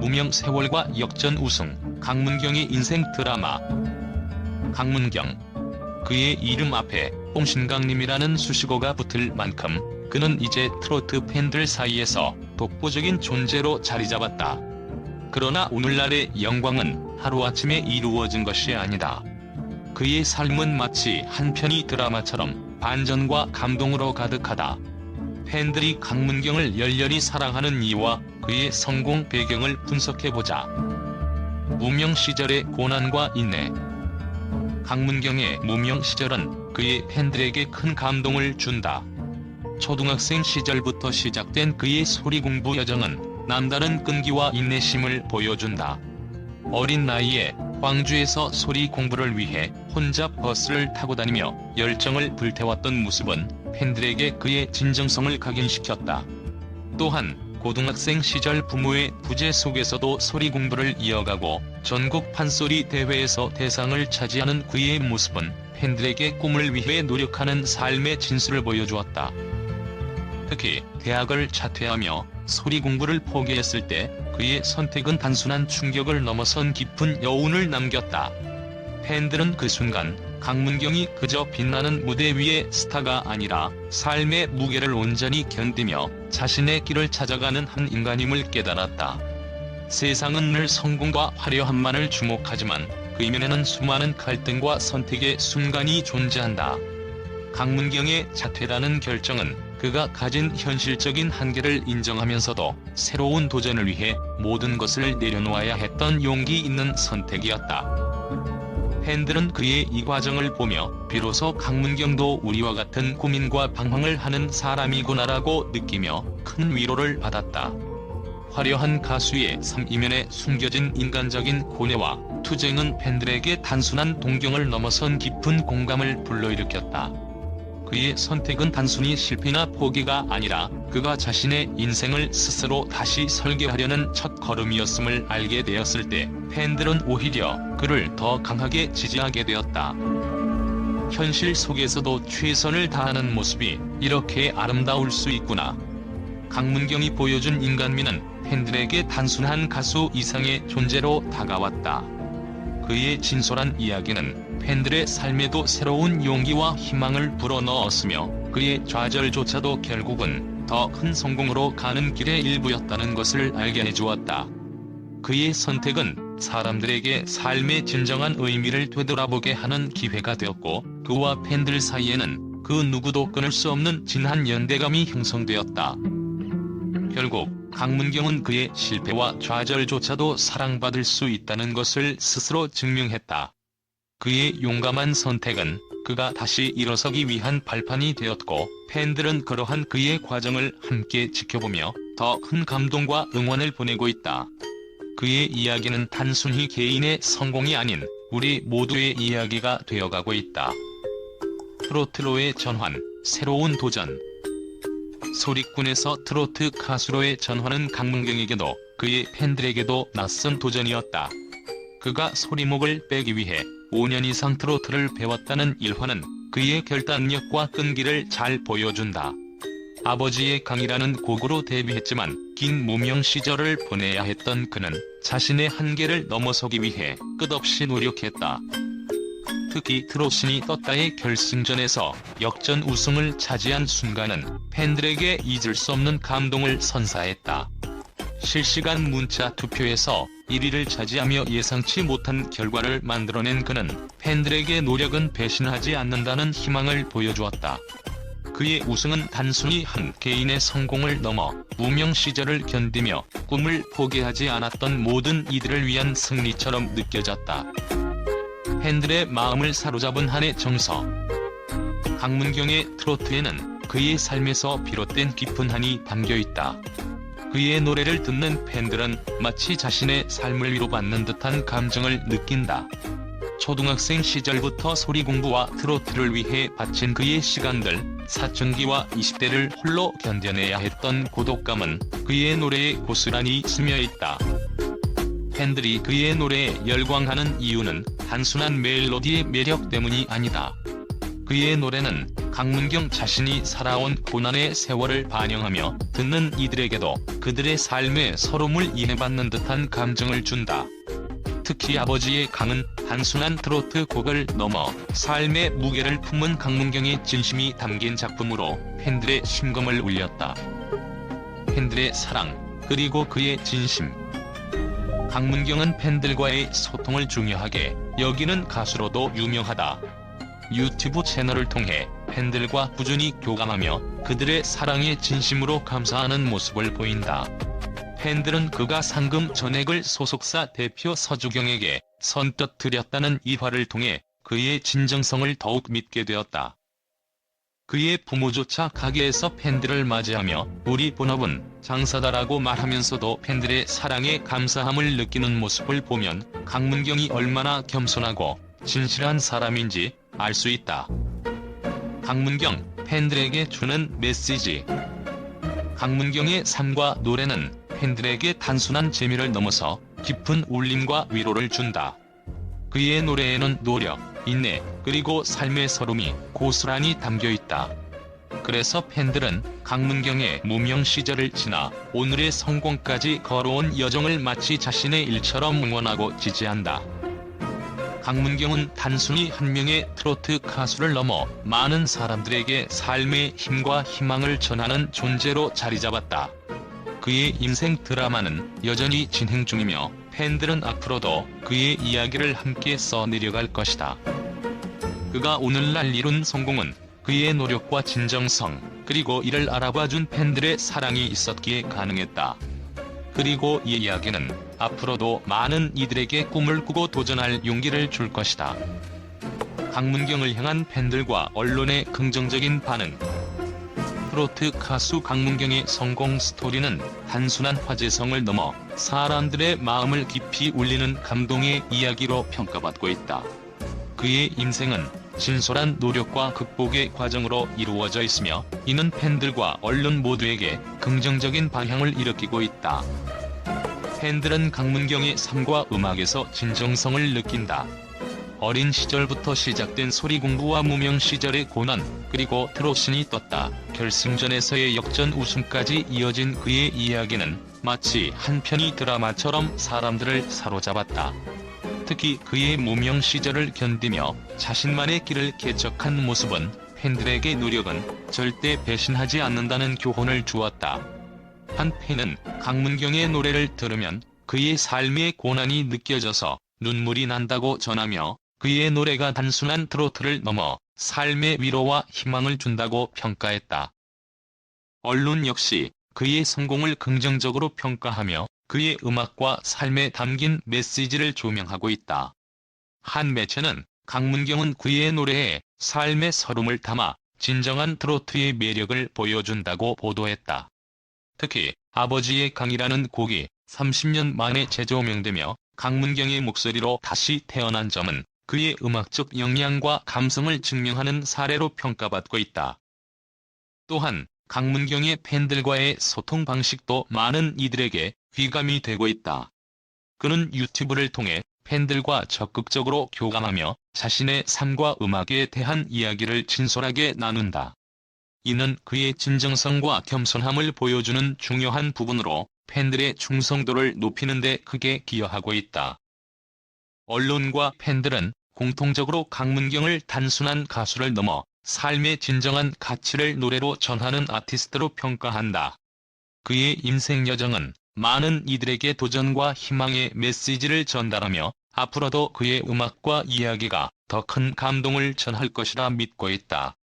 무명 세월과 역전 우승, 강문경의 인생 드라마. 강문경. 그의 이름 앞에 홍신강님이라는 수식어가 붙을 만큼 그는 이제 트로트 팬들 사이에서 독보적인 존재로 자리 잡았다. 그러나 오늘날의 영광은 하루아침에 이루어진 것이 아니다. 그의 삶은 마치 한 편의 드라마처럼 반전과 감동으로 가득하다. 팬들이 강문경을 열렬히 사랑하는 이유와 그의 성공 배경을 분석해보자. 무명 시절의 고난과 인내. 강문경의 무명 시절은 그의 팬들에게 큰 감동을 준다. 초등학생 시절부터 시작된 그의 소리 공부 여정은 남다른 끈기와 인내심을 보여준다. 어린 나이에 광주에서 소리 공부를 위해 혼자 버스를 타고 다니며 열정을 불태웠던 모습은 팬들에게 그의 진정성을 각인시켰다. 또한 고등학생 시절 부모의 부재 속에서도 소리 공부를 이어가고 전국 판소리 대회에서 대상을 차지하는 그의 모습은 팬들에게 꿈을 위해 노력하는 삶의 진수를 보여주었다. 특히 대학을 자퇴하며 소리 공부를 포기했을 때 그의 선택은 단순한 충격을 넘어선 깊은 여운을 남겼다. 팬들은 그 순간 강문경이 그저 빛나는 무대 위의 스타가 아니라 삶의 무게를 온전히 견디며 자신의 길을 찾아가는 한 인간임을 깨달았다. 세상은 늘 성공과 화려함만을 주목하지만 그 이면에는 수많은 갈등과 선택의 순간이 존재한다. 강문경의 자퇴라는 결정은 그가 가진 현실적인 한계를 인정하면서도 새로운 도전을 위해 모든 것을 내려놓아야 했던 용기 있는 선택이었다. 팬들은 그의 이 과정을 보며 비로소 강문경도 우리와 같은 고민과 방황을 하는 사람이구나라고 느끼며 큰 위로를 받았다. 화려한 가수의 삶 이면에 숨겨진 인간적인 고뇌와 투쟁은 팬들에게 단순한 동경을 넘어선 깊은 공감을 불러일으켰다. 그의 선택은 단순히 실패나 포기가 아니라 그가 자신의 인생을 스스로 다시 설계하려는 첫 걸음이었음을 알게 되었을 때 팬들은 오히려 그를 더 강하게 지지하게 되었다. 현실 속에서도 최선을 다하는 모습이 이렇게 아름다울 수 있구나. 강문경이 보여준 인간미는 팬들에게 단순한 가수 이상의 존재로 다가왔다. 그의 진솔한 이야기는 팬들의 삶에도 새로운 용기와 희망을 불어넣었으며 그의 좌절조차도 결국은 더 큰 성공으로 가는 길의 일부였다는 것을 알게 해주었다. 그의 선택은 사람들에게 삶의 진정한 의미를 되돌아보게 하는 기회가 되었고 그와 팬들 사이에는 그 누구도 끊을 수 없는 진한 연대감이 형성되었다. 결국 강문경은 그의 실패와 좌절조차도 사랑받을 수 있다는 것을 스스로 증명했다. 그의 용감한 선택은 그가 다시 일어서기 위한 발판이 되었고 팬들은 그러한 그의 과정을 함께 지켜보며 더 큰 감동과 응원을 보내고 있다. 그의 이야기는 단순히 개인의 성공이 아닌 우리 모두의 이야기가 되어가고 있다. 트로트로의 전환, 새로운 도전. 소리꾼에서 트로트 가수로의 전환은 강문경에게도 그의 팬들에게도 낯선 도전이었다. 그가 소리목을 빼기 위해 5년 이상 트로트를 배웠다는 일화는 그의 결단력과 끈기를 잘 보여준다. 아버지의 강이라는 곡으로 데뷔했지만 긴 무명 시절을 보내야 했던 그는 자신의 한계를 넘어서기 위해 끝없이 노력했다. 특히 트롯신이 떴다의 결승전에서 역전 우승을 차지한 순간은 팬들에게 잊을 수 없는 감동을 선사했다. 실시간 문자 투표에서 1위를 차지하며 예상치 못한 결과를 만들어낸 그는 팬들에게 노력은 배신하지 않는다는 희망을 보여주었다. 그의 우승은 단순히 한 개인의 성공을 넘어 무명 시절을 견디며 꿈을 포기하지 않았던 모든 이들을 위한 승리처럼 느껴졌다. 팬들의 마음을 사로잡은 한해 정서. 강문경의 트로트에는 그의 삶에서 비롯된 깊은 한이 담겨 있다. 그의 노래를 듣는 팬들은 마치 자신의 삶을 위로받는 듯한 감정을 느낀다. 초등학생 시절부터 소리 공부와 트로트를 위해 바친 그의 시간들, 사춘기와 20대를 홀로 견뎌내야 했던 고독감은 그의 노래에 고스란히 스며있다. 팬들이 그의 노래에 열광하는 이유는 단순한 멜로디의 매력 때문이 아니다. 그의 노래는 강문경 자신이 살아온 고난의 세월을 반영하며 듣는 이들에게도 그들의 삶에 서름을 인해받는 듯한 감정을 준다. 특히 아버지의 강은 단순한 트로트 곡을 넘어 삶의 무게를 품은 강문경의 진심이 담긴 작품으로 팬들의 심금을 울렸다. 팬들의 사랑, 그리고 그의 진심. 강문경은 팬들과의 소통을 중요하게 여기는 가수로도 유명하다. 유튜브 채널을 통해 팬들과 꾸준히 교감하며 그들의 사랑에 진심으로 감사하는 모습을 보인다. 팬들은 그가 상금 전액을 소속사 대표 서주경에게 선뜻 드렸다는 이화를 통해 그의 진정성을 더욱 믿게 되었다. 그의 부모조차 가게에서 팬들을 맞이하며 우리 본업은 장사다라고 말하면서도 팬들의 사랑에 감사함을 느끼는 모습을 보면 강문경이 얼마나 겸손하고 진실한 사람인지 알 수 있다. 강문경 팬들에게 주는 메시지 강문경의 삶과 노래는 팬들에게 단순한 재미를 넘어서 깊은 울림과 위로를 준다. 그의 노래에는 노력, 인내, 그리고 삶의 서름이 고스란히 담겨 있다. 그래서 팬들은 강문경의 무명 시절을 지나 오늘의 성공까지 걸어온 여정을 마치 자신의 일처럼 응원하고 지지한다. 강문경은 단순히 한 명의 트로트 가수를 넘어 많은 사람들에게 삶의 힘과 희망을 전하는 존재로 자리 잡았다. 그의 인생 드라마는 여전히 진행 중이며 팬들은 앞으로도 그의 이야기를 함께 써내려갈 것이다. 그가 오늘날 이룬 성공은 그의 노력과 진정성, 그리고 이를 알아봐준 팬들의 사랑이 있었기에 가능했다. 그리고 이 이야기는 앞으로도 많은 이들에게 꿈을 꾸고 도전할 용기를 줄 것이다. 강문경을 향한 팬들과 언론의 긍정적인 반응. 트로트 가수 강문경의 성공 스토리는 단순한 화제성을 넘어 사람들의 마음을 깊이 울리는 감동의 이야기로 평가받고 있다. 그의 인생은 진솔한 노력과 극복의 과정으로 이루어져 있으며 이는 팬들과 언론 모두에게 긍정적인 방향을 일으키고 있다. 팬들은 강문경의 삶과 음악에서 진정성을 느낀다. 어린 시절부터 시작된 소리 공부와 무명 시절의 고난, 그리고 트롯신이 떴다. 결승전에서의 역전 우승까지 이어진 그의 이야기는 마치 한 편의 드라마처럼 사람들을 사로잡았다. 특히 그의 무명 시절을 견디며 자신만의 길을 개척한 모습은 팬들에게 노력은 절대 배신하지 않는다는 교훈을 주었다. 한 팬은 강문경의 노래를 들으면 그의 삶의 고난이 느껴져서 눈물이 난다고 전하며 그의 노래가 단순한 트로트를 넘어 삶의 위로와 희망을 준다고 평가했다. 언론 역시 그의 성공을 긍정적으로 평가하며 그의 음악과 삶에 담긴 메시지를 조명하고 있다. 한 매체는 강문경은 그의 노래에 삶의 서름을 담아 진정한 트로트의 매력을 보여준다고 보도했다. 특히 아버지의 강이라는 곡이 30년 만에 재조명되며 강문경의 목소리로 다시 태어난 점은 그의 음악적 역량과 감성을 증명하는 사례로 평가받고 있다. 또한 강문경의 팬들과의 소통 방식도 많은 이들에게 귀감이 되고 있다. 그는 유튜브를 통해 팬들과 적극적으로 교감하며 자신의 삶과 음악에 대한 이야기를 진솔하게 나눈다. 이는 그의 진정성과 겸손함을 보여주는 중요한 부분으로 팬들의 충성도를 높이는 데 크게 기여하고 있다. 언론과 팬들은 공통적으로 강문경을 단순한 가수를 넘어 삶의 진정한 가치를 노래로 전하는 아티스트로 평가한다. 그의 인생 여정은 많은 이들에게 도전과 희망의 메시지를 전달하며 앞으로도 그의 음악과 이야기가 더 큰 감동을 전할 것이라 믿고 있다.